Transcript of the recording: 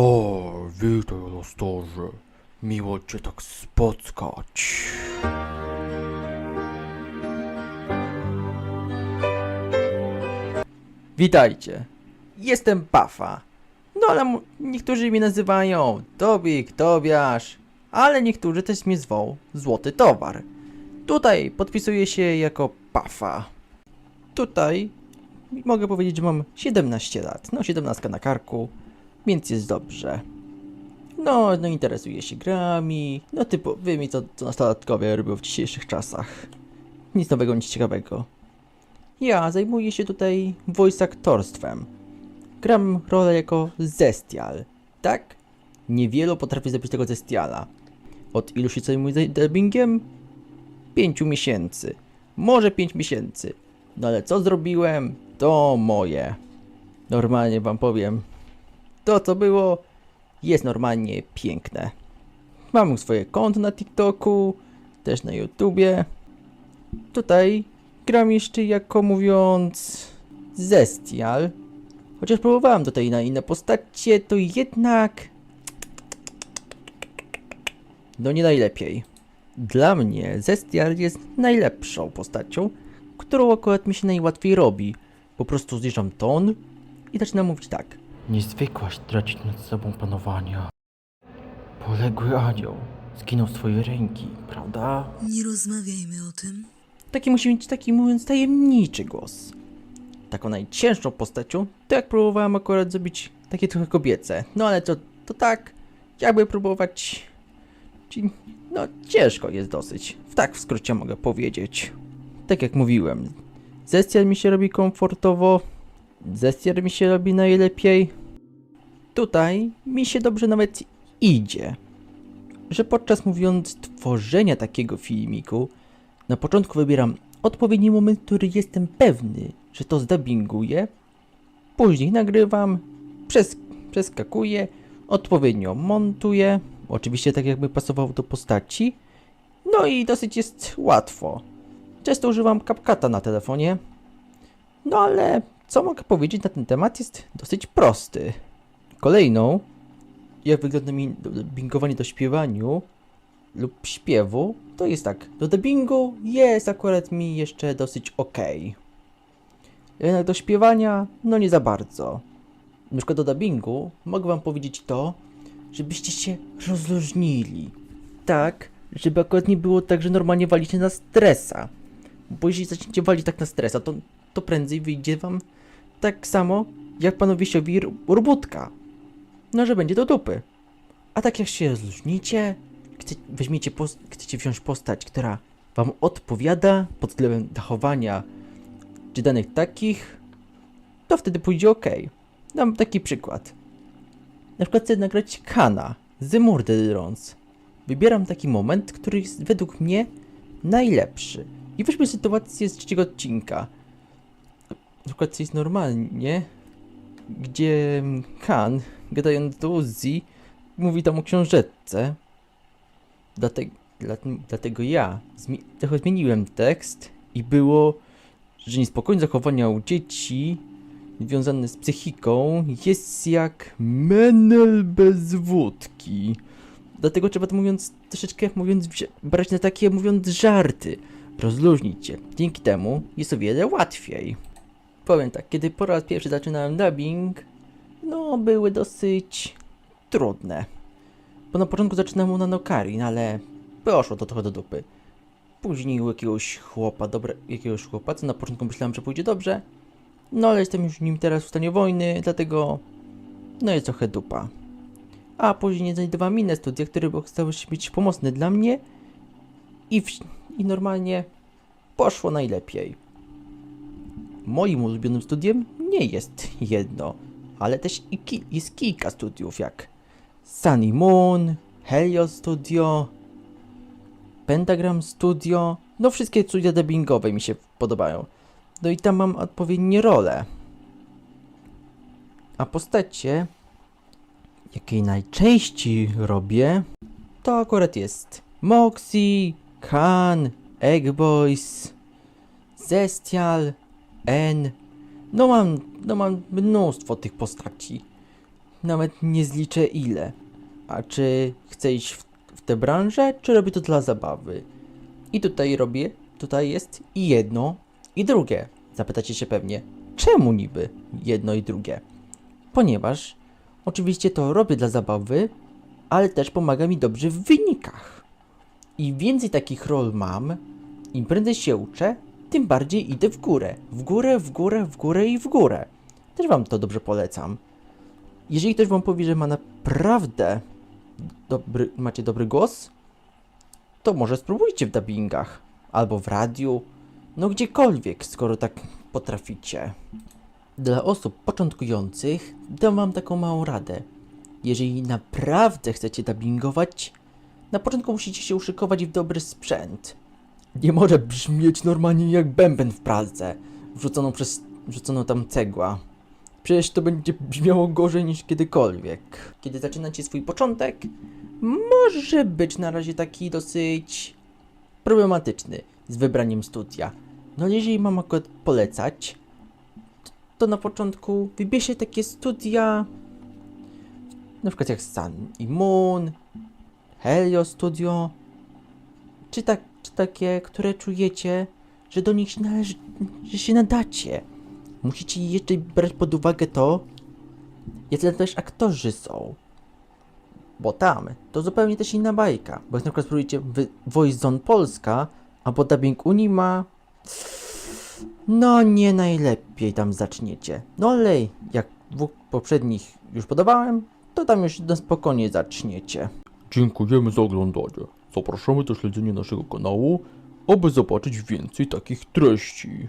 O, witaj, Lostorze. Miło cię tak spotkać. Witajcie. Jestem Pafa. No ale niektórzy mnie nazywają Tobik, Tobiasz, ale niektórzy też mnie zwą Złoty Towar. Tutaj podpisuję się jako Pafa. Tutaj mogę powiedzieć, że mam 17 lat. No 17 na karku, więc jest dobrze. No, no interesuję się grami, no typowymi, co, co nastolatkowie robią w dzisiejszych czasach. Nic nowego, nic ciekawego. Ja zajmuję się tutaj voice aktorstwem. Gram rolę jako Zestial, tak? Niewielu potrafi zrobić tego Zestiala. Od ilu się zajmuję dubbingiem? Pięciu miesięcy. Może pięć miesięcy. No ale co zrobiłem, to moje. Normalnie wam powiem. To co było, jest normalnie piękne. Mam swoje konto na TikToku, też na YouTubie. Tutaj gram jeszcze jako mówiąc Zestial. Chociaż próbowałem tutaj na inne postacie, to jednak... No nie najlepiej. Dla mnie Zestial jest najlepszą postacią, którą akurat mi się najłatwiej robi. Po prostu zjeżdżam ton i zaczynam mówić tak. Nie zwykłaś tracić nad sobą panowania. Poległy anioł zginął z twojej ręki, prawda? Nie rozmawiajmy o tym. Taki musi mieć taki, mówiąc, tajemniczy głos. Taką najcięższą postacią, to jak próbowałem akurat zrobić takie trochę kobiece. No ale to, to tak, jakby próbować... No ciężko jest dosyć. W tak w skrócie mogę powiedzieć. Tak jak mówiłem, zestial mi się robi komfortowo, zestial mi się robi najlepiej. Tutaj mi się dobrze nawet idzie. Że podczas mówiąc tworzenia takiego filmiku, na początku wybieram odpowiedni moment, który jestem pewny, że to zdubbinguję. Później nagrywam, przes przeskakuję, odpowiednio montuję. Oczywiście tak jakby pasowało do postaci. No i dosyć jest łatwo. Często używam CapCuta na telefonie. No ale co mogę powiedzieć na ten temat jest dosyć prosty. Kolejną, jak wygląda mi dubbingowanie do śpiewaniu, lub śpiewu, to jest tak. Do dubbingu jest akurat mi jeszcze dosyć ok. Jednak do śpiewania, no nie za bardzo. Na przykład do dubbingu mogę wam powiedzieć to, żebyście się rozluźnili. Tak, żeby akurat nie było tak, że normalnie walicie na stresa. Bo jeśli zaczniecie walić tak na stresa, to, to prędzej wyjdzie wam tak samo jak panu Wiesiowi r- robótka. No, że będzie do dupy. A tak jak się rozluźnicie, chce, weźmiecie chcecie wziąć postać, która wam odpowiada pod względem zachowania czy danych takich, to wtedy pójdzie ok. Dam taki przykład. Na przykład chcę nagrać Kana z Murderons. Wybieram taki moment, który jest według mnie najlepszy. I weźmy sytuację z trzeciego odcinka. Przykład jest normalnie, gdzie Han, gadając do Uzi, mówi tam o książeczce. Dlatego, dlatego ja zmi trochę zmieniłem tekst i było, że niespokojne zachowania u dzieci związane z psychiką jest jak menel bez wódki. Dlatego trzeba to mówiąc troszeczkę mówiąc wzi- brać na takie mówiąc żarty. Rozluźnić się. Dzięki temu jest o wiele łatwiej. Powiem tak, kiedy po raz pierwszy zaczynałem dubbing, no były dosyć trudne. Bo na początku zaczynałem na Nokarin, ale poszło to trochę do dupy. Później u jakiegoś chłopa, dobre, jakiegoś chłopa, co na początku myślałem, że pójdzie dobrze. No ale jestem już nim teraz w stanie wojny, dlatego no jest trochę dupa. A później znajdowałem inne studia, które stały się być pomocne dla mnie i, w, i normalnie poszło najlepiej. Moim ulubionym studiem nie jest jedno, ale też ki- jest kilka studiów jak Sunny Moon, Helio Studio, Pentagram Studio. No wszystkie studia dubbingowe mi się podobają. No i tam mam odpowiednie role. A postacie, jakiej najczęściej robię, to akurat jest Moxie, Khan, Eggboys, Zestial, N. No mam, no mam mnóstwo tych postaci. nawet nie zliczę ile. A czy chcę iść w, w tę branżę, czy robię to dla zabawy? I tutaj robię, tutaj jest i jedno, i drugie. Zapytacie się pewnie, czemu niby jedno i drugie? Ponieważ oczywiście to robię dla zabawy, ale też pomaga mi dobrze w wynikach. I więcej takich rol mam, im prędzej się uczę, tym bardziej idę w górę. W górę, w górę, w górę i w górę. Też wam to dobrze polecam. Jeżeli ktoś wam powie, że ma naprawdę dobry, macie dobry głos, to może spróbujcie w dubbingach. Albo w radiu. No gdziekolwiek, skoro tak potraficie. Dla osób początkujących dam wam taką małą radę. Jeżeli naprawdę chcecie dubbingować, na początku musicie się uszykować w dobry sprzęt. Nie może brzmieć normalnie jak bęben w pralce, wrzuconą przez wrzuconą tam cegła. Przecież to będzie brzmiało gorzej niż kiedykolwiek. Kiedy zaczynacie swój początek, może być na razie taki dosyć problematyczny z wybraniem studia. No jeżeli mam akurat polecać, to, to na początku wybierzcie takie studia, na przykład jak Sun i Moon, Helio Studio, czy, tak, takie, które czujecie, że do nich się należy, że się nadacie. Musicie jeszcze brać pod uwagę to, jacy też aktorzy są. Bo tam to zupełnie też inna bajka. Bo jak na przykład spróbujecie Voice Zone Polska, albo Dubbing Unima, no nie najlepiej tam zaczniecie. No ale jak dwóch poprzednich już podawałem, to tam już na spokojnie zaczniecie. Dziękujemy za oglądanie. Zapraszamy do śledzenia naszego kanału, aby zobaczyć więcej takich treści.